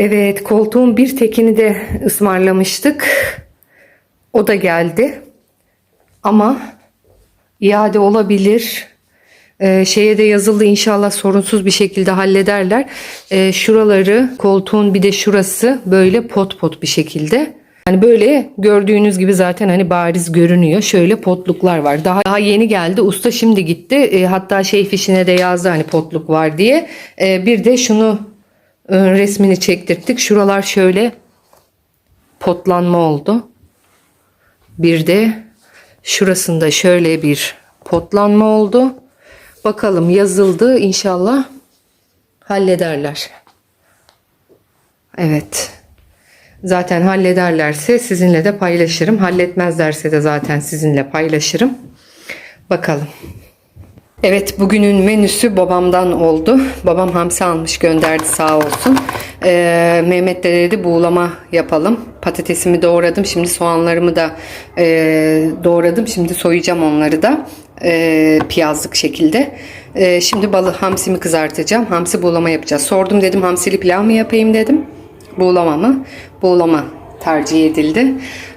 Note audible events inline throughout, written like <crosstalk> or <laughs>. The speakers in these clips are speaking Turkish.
Evet koltuğun bir tekini de ısmarlamıştık. O da geldi. Ama iade olabilir. Ee, şeye de yazıldı inşallah sorunsuz bir şekilde hallederler. Ee, şuraları koltuğun bir de şurası böyle pot pot bir şekilde. Hani böyle gördüğünüz gibi zaten hani bariz görünüyor. Şöyle potluklar var. Daha, daha yeni geldi. Usta şimdi gitti. Ee, hatta şey fişine de yazdı hani potluk var diye. Ee, bir de şunu e, resmini çektirttik. Şuralar şöyle potlanma oldu. Bir de şurasında şöyle bir potlanma oldu. Bakalım yazıldı inşallah hallederler. Evet. Zaten hallederlerse sizinle de paylaşırım. Halletmezlerse de zaten sizinle paylaşırım. Bakalım. Evet bugünün menüsü babamdan oldu. Babam hamsi almış gönderdi sağ olsun. Ee, Mehmet de dedi buğulama yapalım. Patatesimi doğradım. Şimdi soğanlarımı da e, doğradım. Şimdi soyacağım onları da e, piyazlık şekilde. E, şimdi balı hamsimi kızartacağım. Hamsi buğulama yapacağız. Sordum dedim hamsili pilav mı yapayım dedim. Buğulama mı? Buğulama tercih edildi.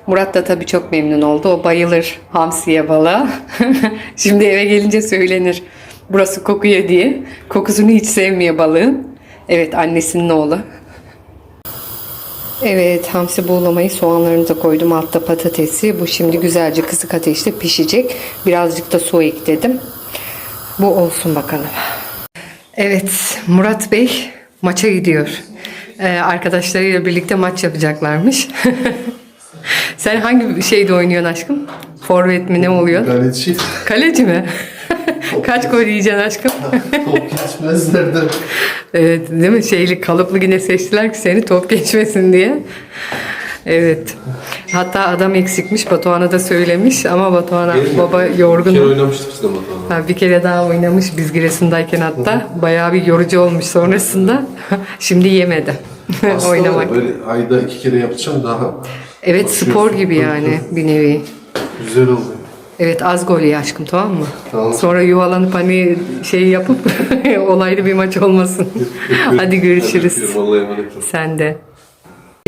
Murat da tabii çok memnun oldu. O bayılır hamsiye balığa. <laughs> Şimdi eve gelince söylenir. Burası kokuyor diye. Kokusunu hiç sevmiyor balığın. Evet annesinin oğlu. Evet hamsi buğulamayı soğanlarını da koydum. Altta patatesi. Bu şimdi güzelce kısık ateşte pişecek. Birazcık da su ekledim. Bu olsun bakalım. Evet Murat Bey maça gidiyor. Ee, arkadaşlarıyla birlikte maç yapacaklarmış. <laughs> Sen hangi şeyde oynuyorsun aşkım? Forvet mi ne oluyor? Kaleci Kaleci mi? <laughs> Kaç gol yiyeceksin aşkım? top geçmezler de. evet değil mi? Şeyli kalıplı yine seçtiler ki seni top geçmesin diye. Evet. Hatta adam eksikmiş. Batuhan'a da söylemiş ama Batuhan'a baba yorgun. Bir kere oynamıştık biz de Batuhan'la. Ha, bir kere daha oynamış biz Giresun'dayken hatta. Bayağı bir yorucu olmuş sonrasında. <laughs> Şimdi yemedi Aslında <laughs> oynamak. böyle ayda iki kere yapacağım daha Evet Bakıyorsun, spor gibi yani bir nevi. güzel oluyor. Evet az gol ye aşkım tamam mı? Tamam. Sonra yuvalanıp hani şey yapıp <laughs> olaylı bir maç olmasın. Hadi görüşürüz. Sen de.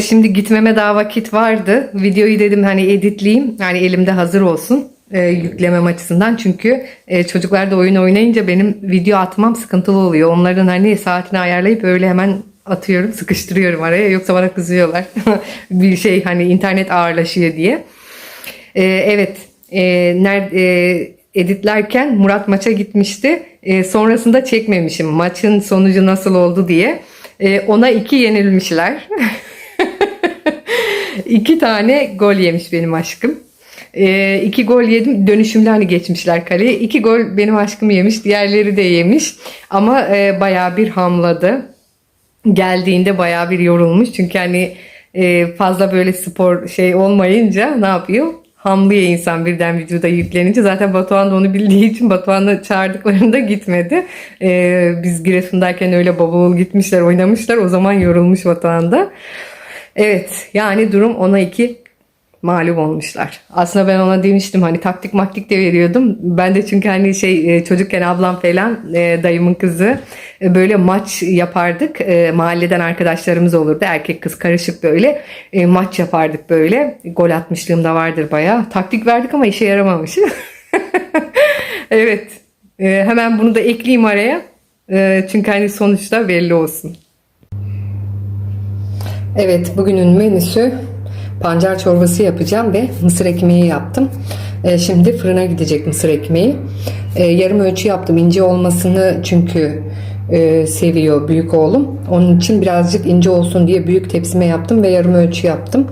Şimdi gitmeme daha vakit vardı. Videoyu dedim hani editleyeyim. Yani elimde hazır olsun. E, yüklemem açısından. Çünkü e, çocuklar da oyun oynayınca benim video atmam sıkıntılı oluyor. Onların hani saatini ayarlayıp öyle hemen atıyorum, sıkıştırıyorum araya. Yoksa bana kızıyorlar. <laughs> bir şey hani internet ağırlaşıyor diye. E, evet. E, ner- e, editlerken Murat maça gitmişti. E, sonrasında çekmemişim. Maçın sonucu nasıl oldu diye. E, ona iki yenilmişler. <laughs> iki tane gol yemiş benim aşkım. E, iki gol yedim. Dönüşümde hani geçmişler kaleye. İki gol benim aşkım yemiş. Diğerleri de yemiş. Ama e, bayağı bir hamladı geldiğinde bayağı bir yorulmuş. Çünkü hani e, fazla böyle spor şey olmayınca ne yapıyor? Hamlıyor insan birden vücuda yüklenince. Zaten Batuhan da onu bildiği için Batuhan'ı çağırdıklarında gitmedi. E, biz Giresun'dayken öyle baba gitmişler oynamışlar. O zaman yorulmuş Batuhan da. Evet yani durum ona iki mağlup olmuşlar. Aslında ben ona demiştim hani taktik maktik de veriyordum. Ben de çünkü hani şey e, çocukken ablam falan e, dayımın kızı e, böyle maç yapardık. Mahalleden arkadaşlarımız olurdu. Erkek kız karışık böyle maç yapardık böyle. Gol atmışlığım da vardır bayağı. Taktik verdik ama işe yaramamış. <laughs> evet. Hemen bunu da ekleyeyim araya. Çünkü hani sonuçta belli olsun. Evet bugünün menüsü pancar çorbası yapacağım ve mısır ekmeği yaptım. Ee, şimdi fırına gidecek mısır ekmeği. Ee, yarım ölçü yaptım ince olmasını çünkü e, seviyor büyük oğlum. Onun için birazcık ince olsun diye büyük tepsime yaptım ve yarım ölçü yaptım.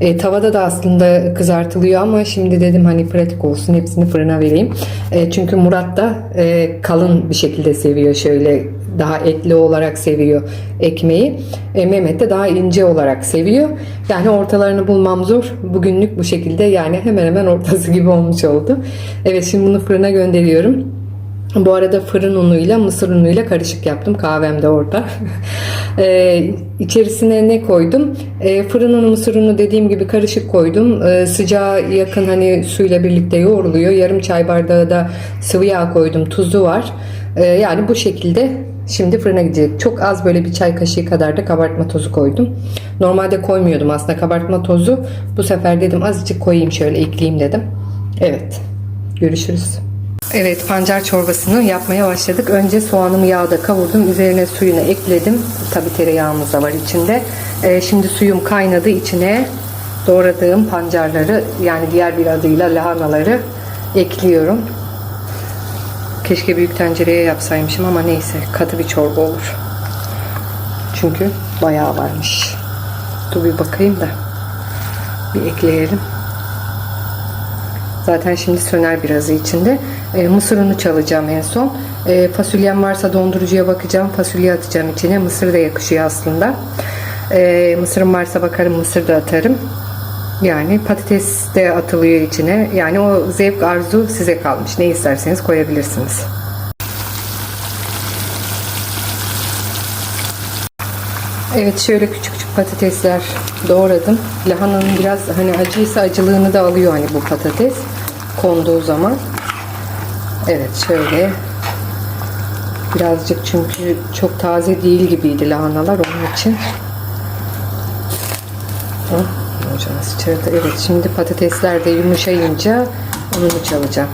E, tavada da aslında kızartılıyor ama şimdi dedim hani pratik olsun hepsini fırına vereyim. E, çünkü Murat da e, kalın bir şekilde seviyor şöyle daha etli olarak seviyor ekmeği. E, Mehmet de daha ince olarak seviyor. Yani ortalarını bulmam zor. Bugünlük bu şekilde yani hemen hemen ortası <laughs> gibi olmuş oldu. Evet şimdi bunu fırına gönderiyorum. Bu arada fırın unuyla mısır unuyla karışık yaptım. Kahvem de orada. ee, <laughs> içerisine ne koydum? Ee, fırın unu mısır unu dediğim gibi karışık koydum. Ee, sıcağa yakın hani suyla birlikte yoğruluyor. Yarım çay bardağı da sıvı yağ koydum. Tuzu var. Ee, yani bu şekilde Şimdi fırına gidecek. Çok az böyle bir çay kaşığı kadar da kabartma tozu koydum. Normalde koymuyordum aslında kabartma tozu. Bu sefer dedim azıcık koyayım şöyle ekleyeyim dedim. Evet. Görüşürüz. Evet pancar çorbasını yapmaya başladık. Önce soğanımı yağda kavurdum. Üzerine suyunu ekledim. Tabi tereyağımız da var içinde. Ee, şimdi suyum kaynadı. içine doğradığım pancarları yani diğer bir adıyla lahanaları ekliyorum. Keşke büyük tencereye yapsaymışım ama neyse katı bir çorba olur. Çünkü bayağı varmış. Dur bir bakayım da bir ekleyelim. Zaten şimdi söner birazı içinde. E, mısır çalacağım en son. E, fasulyem varsa dondurucuya bakacağım. Fasulye atacağım içine. Mısır da yakışıyor aslında. E, mısırım varsa bakarım mısır da atarım. Yani patates de atılıyor içine. Yani o zevk arzu size kalmış. Ne isterseniz koyabilirsiniz. Evet şöyle küçük küçük patatesler doğradım. Lahananın biraz hani acıysa acılığını da alıyor hani bu patates konduğu zaman. Evet şöyle birazcık çünkü çok taze değil gibiydi lahanalar onun için. Hocam sıçradı. Evet şimdi patatesler de yumuşayınca ununu çalacağım.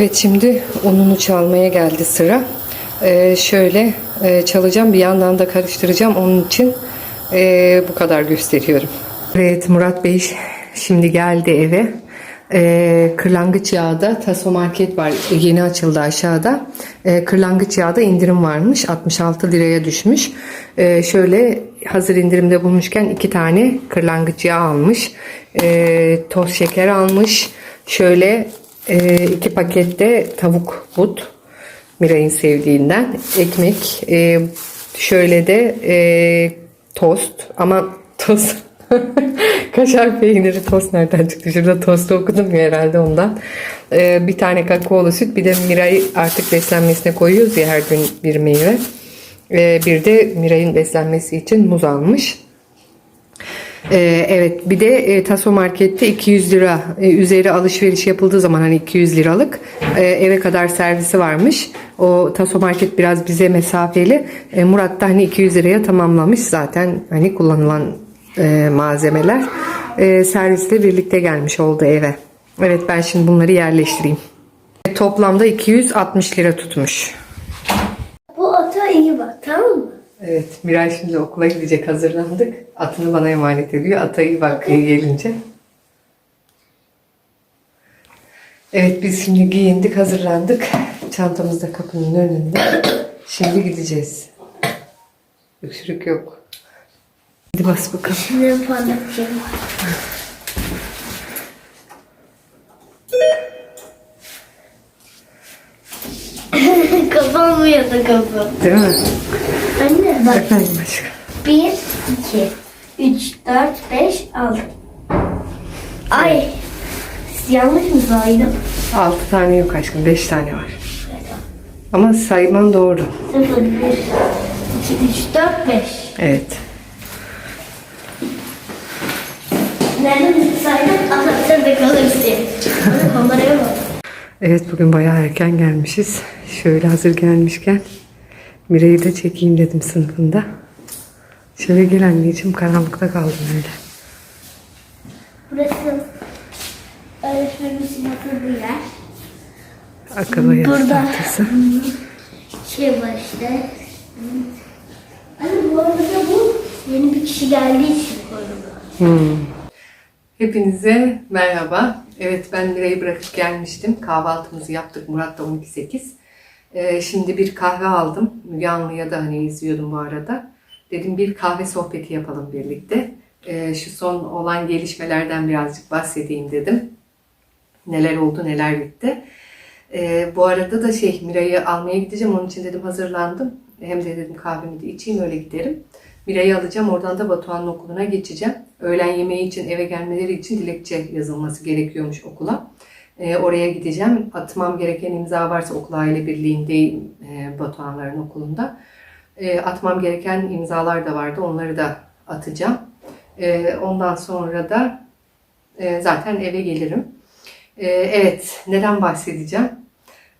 Evet şimdi ununu çalmaya geldi sıra. Ee, şöyle e, çalacağım bir yandan da karıştıracağım. Onun için e, bu kadar gösteriyorum. Evet Murat Bey şimdi geldi eve. E, kırlangıç yağda Taso Market var. Yeni açıldı aşağıda. E, kırlangıç yağda indirim varmış. 66 liraya düşmüş. E, şöyle hazır indirimde bulmuşken iki tane kırlangıç yağ almış. E, toz şeker almış. Şöyle e, iki pakette tavuk but. Miray'ın sevdiğinden. Ekmek. e, şöyle de e, tost. Ama <laughs> tost <laughs> kaşar peyniri tost nereden çıktı? Şurada tostu okudum ya herhalde ondan. E, bir tane kakaolu süt. Bir de Miray artık beslenmesine koyuyoruz ya her gün bir meyve. E, bir de Miray'ın beslenmesi için muz almış. Ee, evet bir de e, Taso Market'te 200 lira e, üzeri alışveriş yapıldığı zaman hani 200 liralık e, eve kadar servisi varmış. O Taso Market biraz bize mesafeli. E, Murat da hani 200 liraya tamamlamış zaten hani kullanılan e, malzemeler. E, servisle birlikte gelmiş oldu eve. Evet ben şimdi bunları yerleştireyim. E, toplamda 260 lira tutmuş. Bu ata iyi bak tamam mı? Evet, Miray şimdi okula gidecek hazırlandık. Atını bana emanet ediyor. Atayı bak gelince. Evet biz şimdi giyindik, hazırlandık. Çantamız da kapının önünde. Şimdi gideceğiz. Öksürük yok. Hadi bas bakalım. Ne parlatacağım. Kapanmıyor da kapı. Değil mi? Anne bak. Efendim aşkım. 1, 2, 3, 4, 5, 6. Ay. Yanlış mı saydım? Altı tane yok aşkım, beş tane var. Ama sayman doğru. 0, 1, 2, 3, 4, 5. Evet. Nerede saydım? Kalırsın. Hadi kameraya bak. Evet bugün bayağı erken gelmişiz. Şöyle hazır gelmişken Miray'ı da çekeyim dedim sınıfında. Şöyle gel anneciğim karanlıkta kaldım öyle. Burası öğretmenimizin oturduğu yer. Akıllı yazı Burada. tahtası. Şey var işte. Anne bu arada bu yeni bir kişi geldiği için koyuldu. Hepinize merhaba. Evet ben Miray'ı bırakıp gelmiştim. Kahvaltımızı yaptık. Murat da 12.8. Ee, şimdi bir kahve aldım. Müge Anlı'ya da hani izliyordum bu arada. Dedim bir kahve sohbeti yapalım birlikte. Ee, şu son olan gelişmelerden birazcık bahsedeyim dedim. Neler oldu neler bitti. Ee, bu arada da şey Miray'ı almaya gideceğim. Onun için dedim hazırlandım. Hem de dedim kahvemi de içeyim öyle giderim. Miray'ı alacağım. Oradan da Batuhan'ın okuluna geçeceğim. Öğlen yemeği için eve gelmeleri için dilekçe yazılması gerekiyormuş okula. Ee, oraya gideceğim. Atmam gereken imza varsa okul aile birliğindeyim e, Batuhanların okulunda. E, atmam gereken imzalar da vardı. Onları da atacağım. E, ondan sonra da e, zaten eve gelirim. E, evet, neden bahsedeceğim?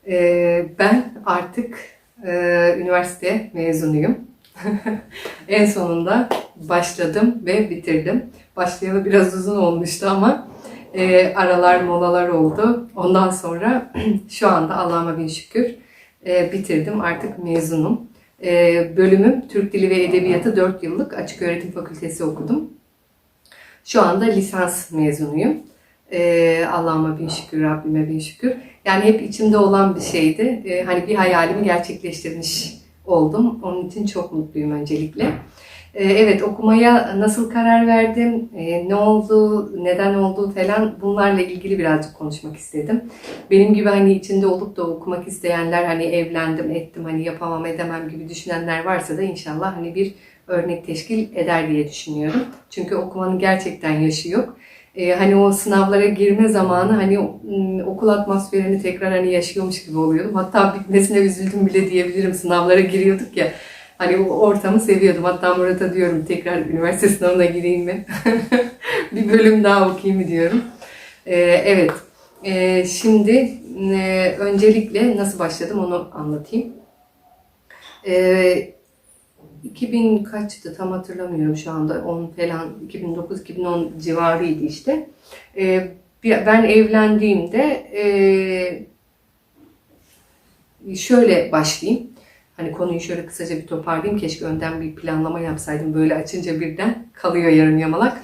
E, ben artık Ee, üniversite mezunuyum. <laughs> en sonunda başladım ve bitirdim. Başlayalı biraz uzun olmuştu ama e, aralar molalar oldu. Ondan sonra <clears throat> şu anda Allah'ıma bin şükür e, bitirdim. Artık mezunum. E, bölümüm Türk Dili ve Edebiyatı 4 yıllık açık öğretim fakültesi okudum. Şu anda lisans mezunuyum. Ee, Allah'ıma bin şükür, Rabbime bin şükür. Yani hep içimde olan bir şeydi. Ee, hani bir hayalimi gerçekleştirmiş oldum. Onun için çok mutluyum öncelikle. Ee, evet okumaya nasıl karar verdim, ee, ne oldu, neden oldu falan bunlarla ilgili birazcık konuşmak istedim. Benim gibi hani içinde olup da okumak isteyenler hani evlendim, ettim, hani yapamam, edemem gibi düşünenler varsa da inşallah hani bir örnek teşkil eder diye düşünüyorum. Çünkü okumanın gerçekten yaşı yok. Ee, hani o sınavlara girme zamanı hani okul atmosferini tekrar hani yaşıyormuş gibi oluyordum. Hatta bitmesine üzüldüm bile diyebilirim. Sınavlara giriyorduk ya. Hani o ortamı seviyordum. Hatta Murat'a diyorum tekrar üniversite sınavına gireyim mi? <laughs> bir bölüm daha okuyayım mı diyorum. Ee, evet. Ee, şimdi e, öncelikle nasıl başladım onu anlatayım. Ee, 2000 kaçtı tam hatırlamıyorum şu anda 10 falan 2009-2010 civarıydı işte. Ee, ben evlendiğimde e, şöyle başlayayım. Hani konuyu şöyle kısaca bir toparlayayım. Keşke önden bir planlama yapsaydım. Böyle açınca birden kalıyor yarım yamalak.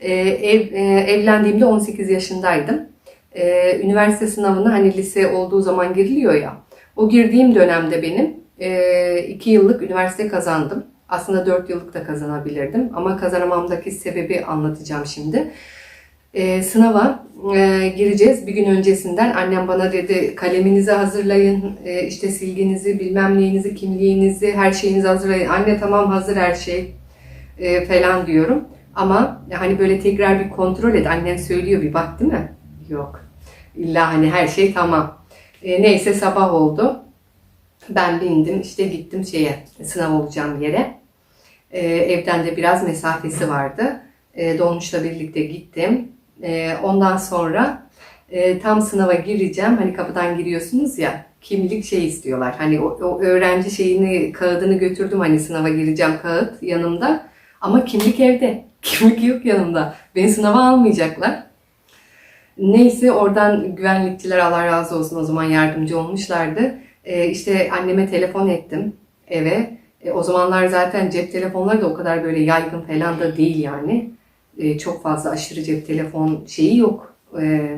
Ee, ev, e, evlendiğimde 18 yaşındaydım. Ee, üniversite sınavına hani lise olduğu zaman giriliyor ya. O girdiğim dönemde benim e, iki yıllık üniversite kazandım. Aslında dört yıllık da kazanabilirdim. Ama kazanamamdaki sebebi anlatacağım şimdi. E, sınava e, gireceğiz. Bir gün öncesinden annem bana dedi kaleminizi hazırlayın, e, işte silginizi, bilmem neyinizi, kimliğinizi, her şeyinizi hazırlayın. Anne tamam hazır her şey e, falan diyorum. Ama hani böyle tekrar bir kontrol et. Annem söylüyor bir bak değil mi? Yok. İlla hani her şey tamam. E, neyse sabah oldu. Ben bindim işte gittim şeye sınav olacağım yere. Ee, evden de biraz mesafesi vardı. Ee, dolmuşla birlikte gittim. Ee, ondan sonra e, tam sınava gireceğim. Hani kapıdan giriyorsunuz ya kimlik şey istiyorlar. Hani o, o öğrenci şeyini kağıdını götürdüm hani sınava gireceğim kağıt yanımda. Ama kimlik evde. <laughs> Kimlik yok yanımda. Beni sınava almayacaklar. Neyse oradan güvenlikçiler Allah razı olsun o zaman yardımcı olmuşlardı. Ee, işte anneme telefon ettim eve. E, o zamanlar zaten cep telefonları da o kadar böyle yaygın falan da değil yani. E, çok fazla aşırı cep telefon şeyi yok. E,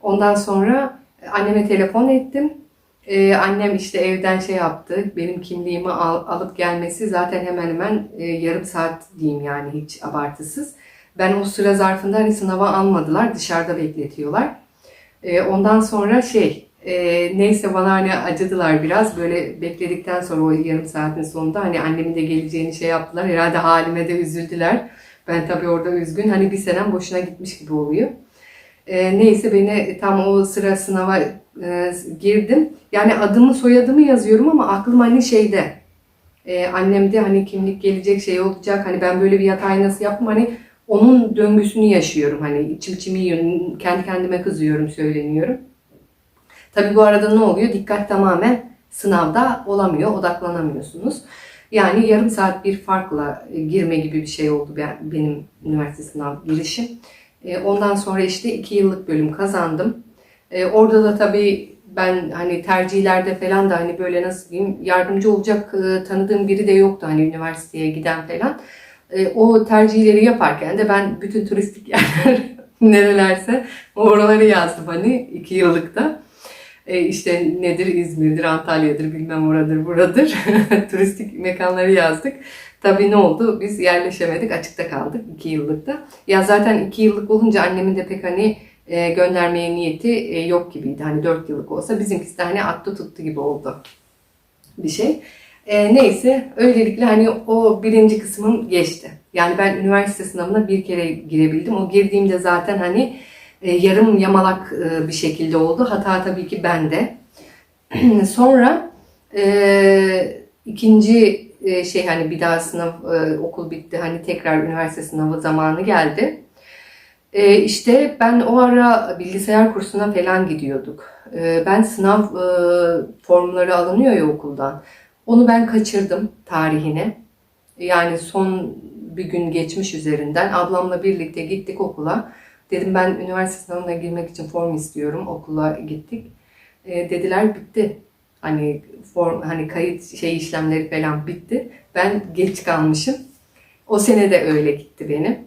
ondan sonra anneme telefon ettim. E, annem işte evden şey yaptı. Benim kimliğimi al- alıp gelmesi zaten hemen hemen e, yarım saat diyeyim yani hiç abartısız. Ben o sıra zarfında hani sınava almadılar. Dışarıda bekletiyorlar. E, ondan sonra şey e, neyse bana hani acıdılar biraz. Böyle bekledikten sonra o yarım saatin sonunda hani annemin de geleceğini şey yaptılar. Herhalde halime de üzüldüler. Ben tabii orada üzgün. Hani bir senem boşuna gitmiş gibi oluyor. E, neyse beni tam o sıra sınava e, girdim. Yani adımı soyadımı yazıyorum ama aklım hani şeyde. E, annem de hani kimlik gelecek şey olacak. Hani ben böyle bir yatay nasıl yaptım hani onun döngüsünü yaşıyorum. Hani içim içimi yiyorum. Kendi kendime kızıyorum, söyleniyorum. Tabii bu arada ne oluyor? Dikkat tamamen sınavda olamıyor, odaklanamıyorsunuz. Yani yarım saat bir farkla e, girme gibi bir şey oldu ben- benim üniversite sınav girişim. E, Ondan sonra işte iki yıllık bölüm kazandım. E, Orada da tabii ben hani tercihlerde falan da hani böyle nasıl diyeyim yardımcı olacak tanıdığım biri de yoktu hani üniversiteye giden falan. O tercihleri yaparken de ben bütün turistik <laughs> yerler nerelerse oraları yazdım hani iki yıllıkta. E, işte nedir İzmir'dir, Antalya'dır, bilmem oradır, buradır. <laughs> Turistik mekanları yazdık. Tabii ne oldu? Biz yerleşemedik, açıkta kaldık iki yıllıkta. Ya zaten iki yıllık olunca annemin de pek hani e, göndermeye niyeti e, yok gibiydi. Hani dört yıllık olsa bizimkisi de hani attı tuttu gibi oldu bir şey. E, neyse öylelikle hani o birinci kısmım geçti. Yani ben üniversite sınavına bir kere girebildim. O girdiğimde zaten hani e, yarım yamalak e, bir şekilde oldu. Hata tabii ki bende. <clears throat> Sonra e, ikinci e, şey hani bir daha sınav e, okul bitti hani tekrar üniversite sınavı zamanı geldi. E, işte ben o ara bilgisayar kursuna falan gidiyorduk. e, ben sınav e, formları alınıyor ya okuldan. Onu ben kaçırdım tarihine. Yani son bir gün geçmiş üzerinden. Ablamla birlikte gittik okula. Dedim ben üniversite sınavına girmek için form istiyorum. Okula gittik. E, dediler bitti. Hani form hani kayıt şey işlemleri falan bitti. Ben geç kalmışım. O sene de öyle gitti benim.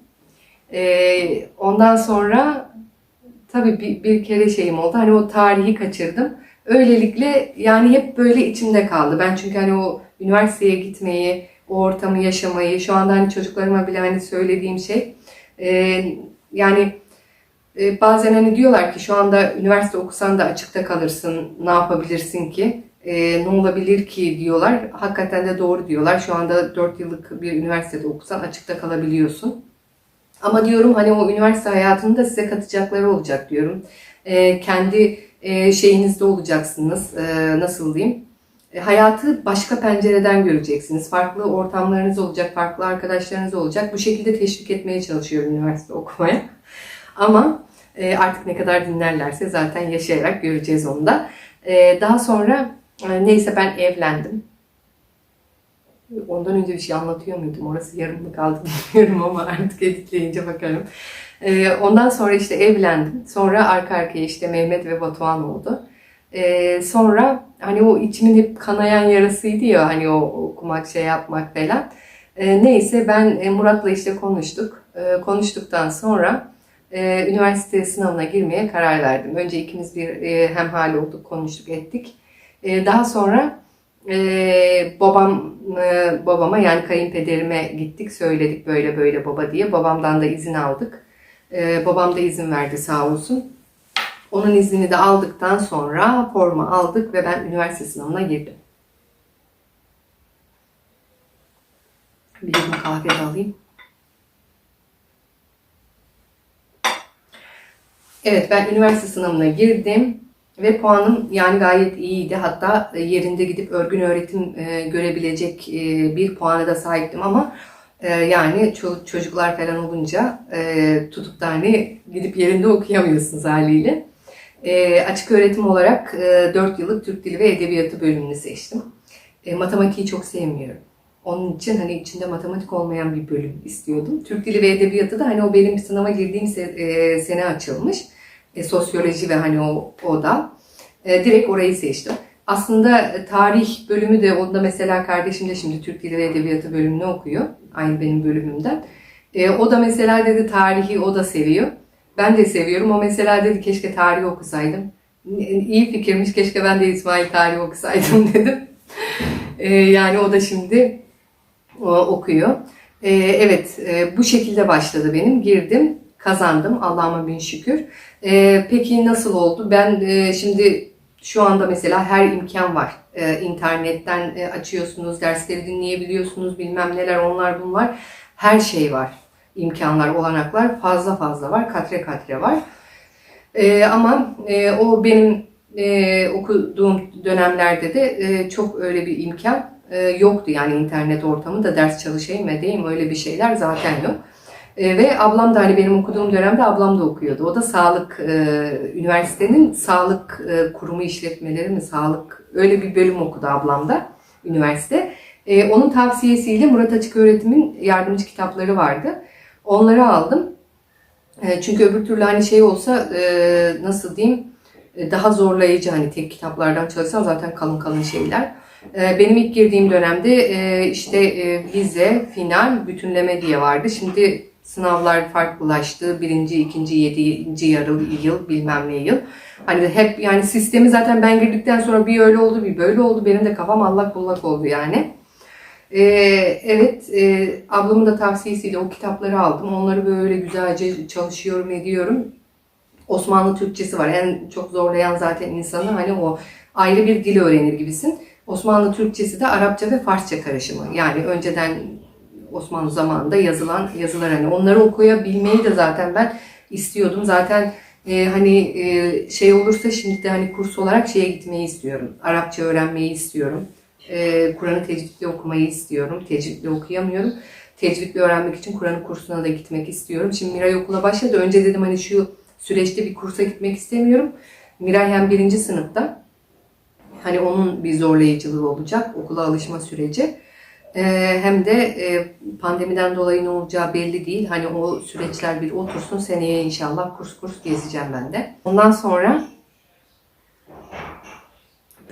E, ondan sonra tabii bir, bir kere şeyim oldu. Hani o tarihi kaçırdım. Öylelikle yani hep böyle içimde kaldı. Ben çünkü hani o üniversiteye gitmeyi, o ortamı yaşamayı, şu anda hani çocuklarıma bile hani söylediğim şey e, yani e, bazen hani diyorlar ki şu anda üniversite okusan da açıkta kalırsın, ne yapabilirsin ki, E, ne olabilir ki diyorlar. Hakikaten de doğru diyorlar. Şu anda 4 yıllık bir üniversitede okusan açıkta kalabiliyorsun. Ama diyorum hani o üniversite hayatının da size katacakları olacak diyorum. E, kendi e, şeyinizde olacaksınız. E, nasıl diyeyim? E, hayatı başka pencereden göreceksiniz. Farklı ortamlarınız olacak, farklı arkadaşlarınız olacak. Bu şekilde teşvik etmeye çalışıyorum üniversite okumaya. Ama e, artık ne kadar dinlerlerse zaten yaşayarak göreceğiz onu da. E, daha sonra e, neyse ben evlendim. Ondan önce bir şey anlatıyor muydum? Orası yarım mı kaldı <laughs> bilmiyorum ama artık editleyince bakarım. Ee, ondan sonra işte evlendim. Sonra arka arkaya işte Mehmet ve Batuhan oldu. Ee, sonra hani o içimin hep kanayan yarasıydı ya hani o okumak şey yapmak falan. Ee, neyse ben e, Murat'la işte konuştuk. Ee, konuştuktan sonra e, üniversite sınavına girmeye karar verdim. Önce ikimiz bir e, hemhal olduk, konuştuk, ettik. E, daha sonra ee, babam e, babama yani kayınpederime gittik söyledik böyle böyle baba diye. Babamdan da izin aldık. Babam da izin verdi sağ olsun. Onun iznini de aldıktan sonra formu aldık ve ben üniversite sınavına girdim. Bir kahve alayım evet ben üniversite sınavına girdim ve puanım yani gayet iyiydi. Hatta e, yerinde gidip örgün öğretim e, görebilecek e, bir puana da sahiptim ama yani ço- çocuklar falan olunca tutup da hani gidip yerinde okuyamıyorsunuz haliyle. Açık öğretim olarak e, 4 yıllık Türk Dili ve Edebiyatı bölümünü seçtim. Matematiği çok sevmiyorum. Onun için hani içinde matematik olmayan bir bölüm istiyordum. Türk Dili ve Edebiyatı da hani o benim sınava girdiğim se- e, sene açılmış e, sosyoloji ve hani o, o da. E, direkt orayı seçtim. Aslında e, tarih bölümü de onda mesela kardeşim de şimdi Türk Dili ve Edebiyatı bölümünü okuyor. Aynı benim bölümümden. E, o da mesela dedi tarihi o da seviyor. Ben de seviyorum. O mesela dedi keşke tarih okusaydım. İyi fikirmiş keşke ben de İsmail tarih okusaydım <laughs> dedim. E, yani o da şimdi okuyor. E, evet e, bu şekilde başladı benim. Girdim kazandım Allah'ıma bin şükür. Ee, peki nasıl oldu? Ben e, şimdi şu anda mesela her imkan var. Ee, internetten e, açıyorsunuz, dersleri dinleyebiliyorsunuz, bilmem neler onlar bunlar. Her şey var. İmkanlar, olanaklar fazla fazla var. Katre katre var. Ee, ama e, o benim e, okuduğum dönemlerde de e, çok öyle bir imkan e, yoktu. Yani internet ortamı da ders çalışayım edeyim öyle bir şeyler zaten yok. E, ve ablam da hani benim okuduğum dönemde ablam da okuyordu. O da sağlık, e, üniversitenin sağlık e, kurumu işletmeleri mi, sağlık öyle bir bölüm okudu ablam da üniversite. E, onun tavsiyesiyle Murat Açık Öğretim'in yardımcı kitapları vardı. Onları aldım. E, çünkü öbür türlü hani şey olsa e, nasıl diyeyim e, daha zorlayıcı hani tek kitaplardan çalışsan zaten kalın kalın şeyler. E, Benim ilk girdiğim dönemde e, işte e, vize, final, bütünleme diye vardı. Şimdi sınavlar farklılaştı. Birinci, ikinci, yedinci yarı yıl bilmem ne yıl. Hani hep yani sistemi zaten ben girdikten sonra bir öyle oldu bir böyle oldu. Benim de kafam allak bullak oldu yani. Ee, evet, e, ablamın da tavsiyesiyle o kitapları aldım. Onları böyle güzelce çalışıyorum, ediyorum. Osmanlı Türkçesi var. En çok zorlayan zaten insanı hani o ayrı bir dil öğrenir gibisin. Osmanlı Türkçesi de Arapça ve Farsça karışımı. Yani önceden Osmanlı zamanında yazılan yazılar hani onları okuyabilmeyi de zaten ben istiyordum. Zaten e, hani e, şey olursa şimdi de hani kurs olarak şeye gitmeyi istiyorum. Arapça öğrenmeyi istiyorum. E, Kur'an'ı tecvidle okumayı istiyorum. Tecvidle okuyamıyorum. Tecvidle öğrenmek için Kur'an'ın kursuna da gitmek istiyorum. Şimdi Miray okula başladı. Önce dedim hani şu süreçte bir kursa gitmek istemiyorum. Miray hem birinci sınıfta hani onun bir zorlayıcılığı olacak okula alışma süreci. Ee, hem de e, pandemiden dolayı ne olacağı belli değil. Hani o süreçler bir otursun seneye inşallah kurs kurs gezeceğim ben de. Ondan sonra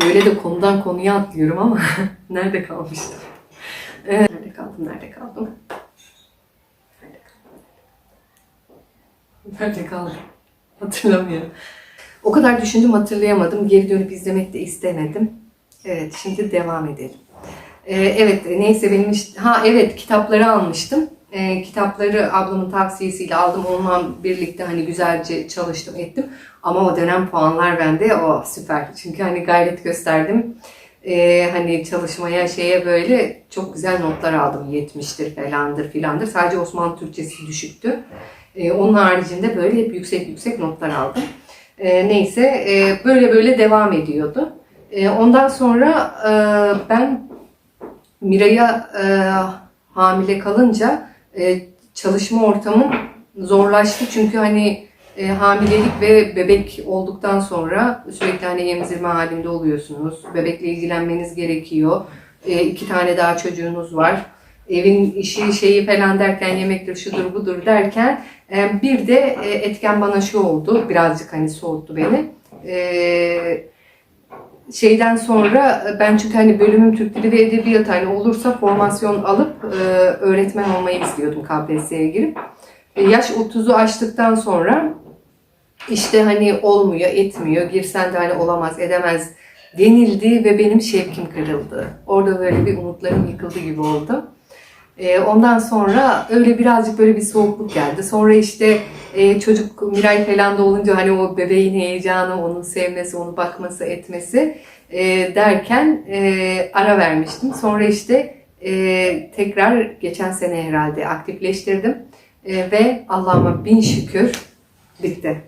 böyle de konudan konuya atlıyorum ama <laughs> nerede kalmıştım? Ee, nerede kaldım? Nerede kaldım? Nerede kaldım? Nerede kaldım? Hatırlamıyorum. O kadar düşündüm hatırlayamadım. Geri dönüp izlemek de istemedim. Evet şimdi devam edelim. Ee, evet neyse benim işte, ha evet kitapları almıştım. Ee, kitapları ablamın tavsiyesiyle aldım. Onunla birlikte hani güzelce çalıştım ettim. Ama o dönem puanlar bende o süper. Çünkü hani gayret gösterdim. Ee, hani çalışmaya şeye böyle çok güzel notlar aldım. 70'tir falandır filandır. Sadece Osmanlı Türkçesi düşüktü. Ee, onun haricinde böyle hep yüksek yüksek notlar aldım. Ee, neyse e, böyle böyle devam ediyordu. Ee, ondan sonra e, ben Miray'a e, hamile kalınca e, çalışma ortamım zorlaştı. Çünkü hani e, hamilelik ve bebek olduktan sonra sürekli hani emzirme halinde oluyorsunuz. Bebekle ilgilenmeniz gerekiyor. E, iki tane daha çocuğunuz var. Evin işi şeyi falan derken yemektir şudur budur derken e, bir de e, etken bana şu oldu. Birazcık hani soğuttu beni. E, şeyden sonra ben çünkü hani bölümüm Türk Dili ve Edebiyat hani olursa formasyon alıp öğretmen olmayı istiyordum KPSS'ye girip. Yaş 30'u aştıktan sonra işte hani olmuyor, etmiyor, girsen de hani olamaz, edemez denildi ve benim şevkim kırıldı. Orada böyle bir umutlarım yıkıldı gibi oldu. E, ondan sonra öyle birazcık böyle bir soğukluk geldi. Sonra işte e, çocuk Miray falan da olunca hani o bebeğin heyecanı, onun sevmesi, onu bakması, etmesi e, derken e, ara vermiştim. Sonra işte tekrar geçen sene herhalde aktifleştirdim. Ve Allah'ıma bin şükür bitti.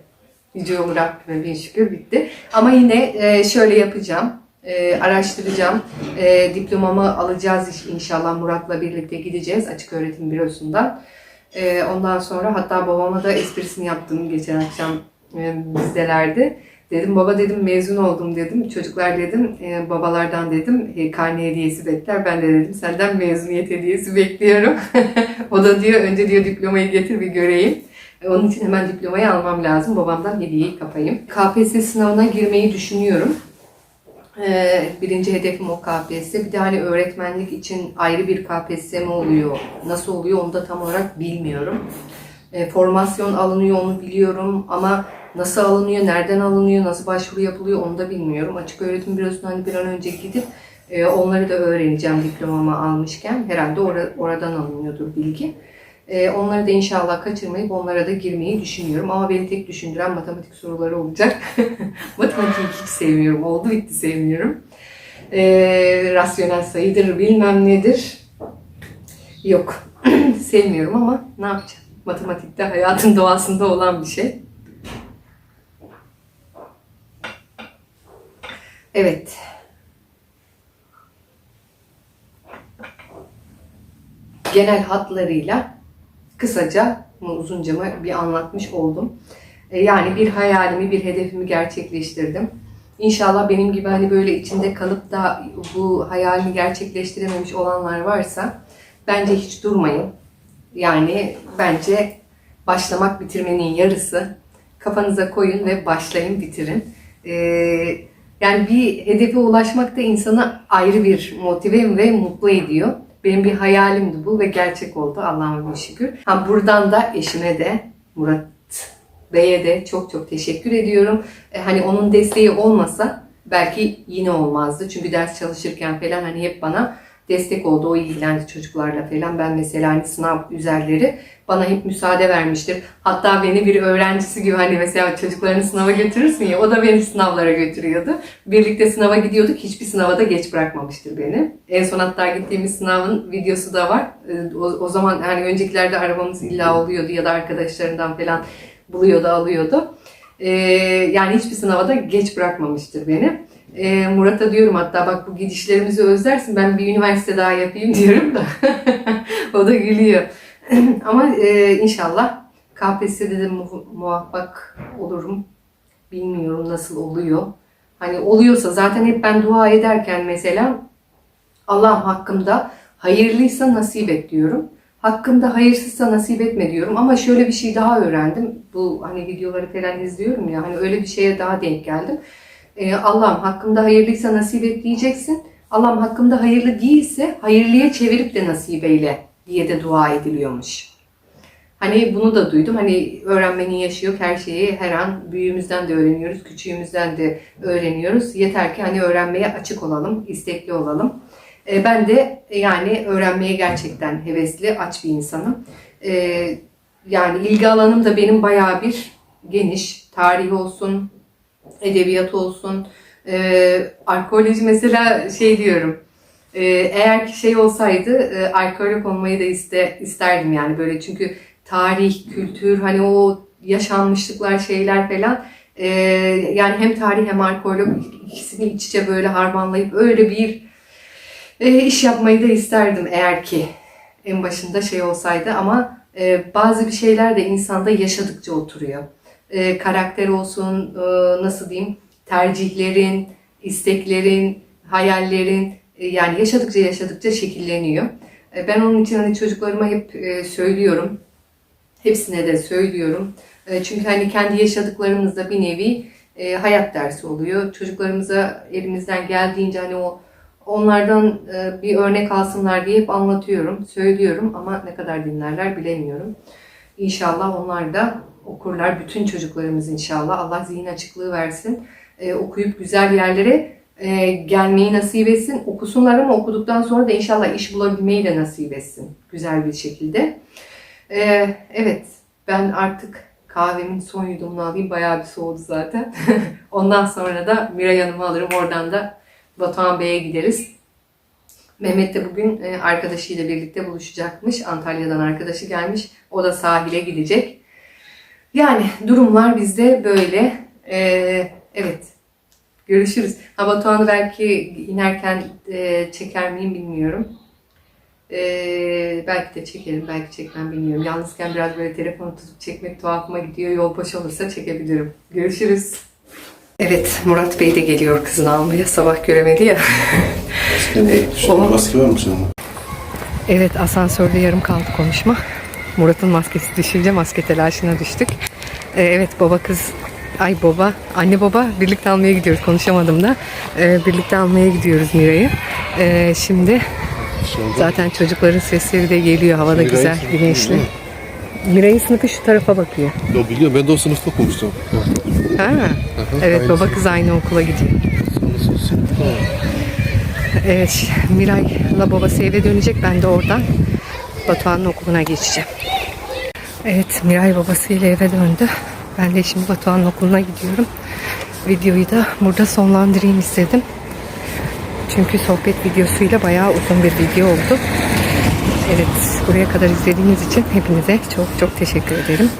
Yüce Rabbime bin şükür bitti. Ama yine şöyle yapacağım. E, araştıracağım. E, diplomamı alacağız inşallah Murat'la birlikte gideceğiz açık öğretim bürosundan. E, ondan sonra hatta babama da esprisini yaptım geçen akşam e, bizdelerde. Dedim baba dedim mezun oldum dedim. Çocuklar dedim e, babalardan dedim e, karne hediyesi bekler. Ben de dedim senden mezuniyet hediyesi bekliyorum. <laughs> o da diyor önce diyor diplomayı getir bir göreyim. E, Onun için hemen diplomayı almam lazım. Babamdan hediyeyi kapayım. KPSS sınavına girmeyi düşünüyorum. Ee, birinci hedefim o KPSS. Bir de hani öğretmenlik için ayrı bir KPSS mi oluyor? Nasıl oluyor onu da tam olarak bilmiyorum. Ee, formasyon alınıyor onu biliyorum ama nasıl alınıyor, nereden alınıyor, nasıl başvuru yapılıyor onu da bilmiyorum. Açık öğretim bürosuna hani bir an önce gidip e, onları da öğreneceğim diplomamı almışken. Herhalde ora- oradan alınıyordur bilgi. Ee, onları da inşallah kaçırmayıp onlara da girmeyi düşünüyorum. Ama beni tek düşündüren matematik soruları olacak. <laughs> Matematiği hiç sevmiyorum. Oldu bitti sevmiyorum. Ee, rasyonel sayıdır bilmem nedir. Yok. <clears throat> sevmiyorum ama ne yapacağım? Matematikte hayatın doğasında olan bir şey. Evet. Genel hatlarıyla kısaca mı uzunca mı bir anlatmış oldum. E, Yani bir hayalimi, bir hedefimi gerçekleştirdim. İnşallah benim gibi hani böyle içinde kalıp da bu hayalini gerçekleştirememiş olanlar varsa bence hiç durmayın. Yani bence başlamak bitirmenin yarısı. Kafanıza koyun ve başlayın bitirin. Ee, yani bir hedefe ulaşmak da insanı ayrı bir motive ve mutlu ediyor. Benim bir hayalimdi bu ve gerçek oldu Allah'ıma şükür. Ha, buradan da eşime de Murat Bey'e de çok çok teşekkür ediyorum. E, hani onun desteği olmasa belki yine olmazdı. Çünkü ders çalışırken falan hani hep bana destek oldu. O ilgilendi çocuklarla falan. Ben mesela hani sınav üzerleri bana hep müsaade vermiştir. Hatta beni bir öğrencisi gibi hani mesela çocuklarını sınava götürürsün ya o da beni sınavlara götürüyordu. Birlikte sınava gidiyorduk. Hiçbir sınava da geç bırakmamıştır beni. En son hatta gittiğimiz sınavın videosu da var. E, O, o zaman hani öncekilerde arabamız illa oluyordu ya da arkadaşlarından falan buluyordu, alıyordu. E, yani hiçbir sınava da geç bırakmamıştır beni. E, Murat'a diyorum hatta bak bu gidişlerimizi özlersin ben bir üniversite daha yapayım <laughs> diyorum da. <laughs> o da gülüyor. <clears throat> Ama e, inşallah KPSS'de de mu- muvaffak olurum. Bilmiyorum nasıl oluyor. Hani oluyorsa zaten hep ben dua ederken mesela Allah'ım hakkımda hayırlıysa nasip et diyorum. Hakkımda hayırsızsa nasip etme diyorum. Ama şöyle bir şey daha öğrendim. Bu hani videoları falan izliyorum ya. Hani öyle bir şeye daha denk geldim. Ee, Allah'ım hakkımda hayırlıysa nasip et diyeceksin. Allah'ım hakkımda hayırlı değilse hayırlıya çevirip de nasip eyle diye de dua ediliyormuş. Hani bunu da duydum. Hani öğrenmenin yaşı yok. Her şeyi her an büyüğümüzden de öğreniyoruz, küçüğümüzden de öğreniyoruz. Yeter ki hani öğrenmeye açık olalım, istekli olalım. E, ben de e, yani öğrenmeye gerçekten hevesli, aç bir insanım. E, yani ilgi alanım da benim bayağı bir geniş. Tarih olsun, edebiyat olsun, e, arkeoloji mesela şey diyorum. e, eğer ki şey olsaydı e, arkeolog olmayı da iste, isterdim yani böyle çünkü tarih, kültür hani o yaşanmışlıklar şeyler falan e, yani hem tarih hem arkeolog ikisini iç içe böyle harmanlayıp öyle bir e, iş yapmayı da isterdim eğer ki en başında şey olsaydı ama e, bazı bir şeyler de insanda yaşadıkça oturuyor. E, karakter olsun, e, nasıl diyeyim, tercihlerin, isteklerin, hayallerin e, yani yaşadıkça yaşadıkça şekilleniyor. E, ben onun için hani çocuklarıma hep e, söylüyorum. Hepsine de söylüyorum. E, çünkü hani kendi yaşadıklarımızda bir nevi e, hayat dersi oluyor. Çocuklarımıza elimizden geldiğince hani o onlardan e, bir örnek alsınlar diye hep anlatıyorum, söylüyorum ama ne kadar dinlerler bilemiyorum. İnşallah onlar da okurlar. Bütün çocuklarımız inşallah. Allah zihin açıklığı versin. E, okuyup güzel yerlere e, gelmeyi nasip etsin. Okusunlar ama okuduktan sonra da inşallah iş bulabilmeyi de nasip etsin. Güzel bir şekilde. Evet, ben artık kahvemin son yudumunu alayım. Bayağı bir soğudu zaten. <laughs> Ondan sonra da Miray Hanım'ı alırım. Oradan da Batuhan Bey'e gideriz. Mehmet de bugün e, arkadaşıyla birlikte buluşacakmış. Antalya'dan arkadaşı gelmiş. O da sahile gidecek. Yani durumlar bizde böyle. E, evet. Görüşürüz. Ha Batuhan'ı belki inerken e, çeker miyim bilmiyorum. E, belki de çekerim, belki çekmem bilmiyorum. Yalnızken biraz böyle telefonu tutup çekmek tuhafıma gidiyor. Yol boş olursa çekebilirim. Görüşürüz. Evet, Murat Bey de geliyor kızını almaya. Sabah göremedi ya. Maske, <laughs> o- maske var mı senin? Evet, asansörde yarım kaldı konuşma. Murat'ın maskesi düşünce maske telaşına düştük. Ee, evet, baba kız, ay baba, anne baba birlikte almaya gidiyoruz. Konuşamadım da. Ee, birlikte almaya gidiyoruz Mira'yı. Ee, şimdi zaten çocukların sesleri de geliyor. Hava da Miray'ın güzel, güneşli. Miray'ın sınıfı şu tarafa bakıyor. Yo biliyorum ben de o sınıfta okumuştum. Ha? Evet, aynı baba kız aynı okula gidiyor. Sınıfta. Evet, Miray'la babası eve dönecek. Ben de oradan Batuhan'ın okuluna geçeceğim. Evet, Miray babasıyla eve döndü. Ben de şimdi Batuhan'ın okuluna gidiyorum. Videoyu da burada sonlandırayım istedim. Çünkü sohbet videosuyla bayağı uzun bir video oldu. Evet, buraya kadar izlediğiniz için hepinize çok çok teşekkür ederim.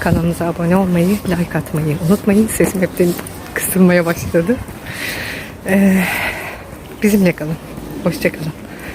Kanalımıza abone olmayı, like atmayı unutmayın. Sesim hepten kısılmaya başladı. Bizimle kalın. Hoşçakalın.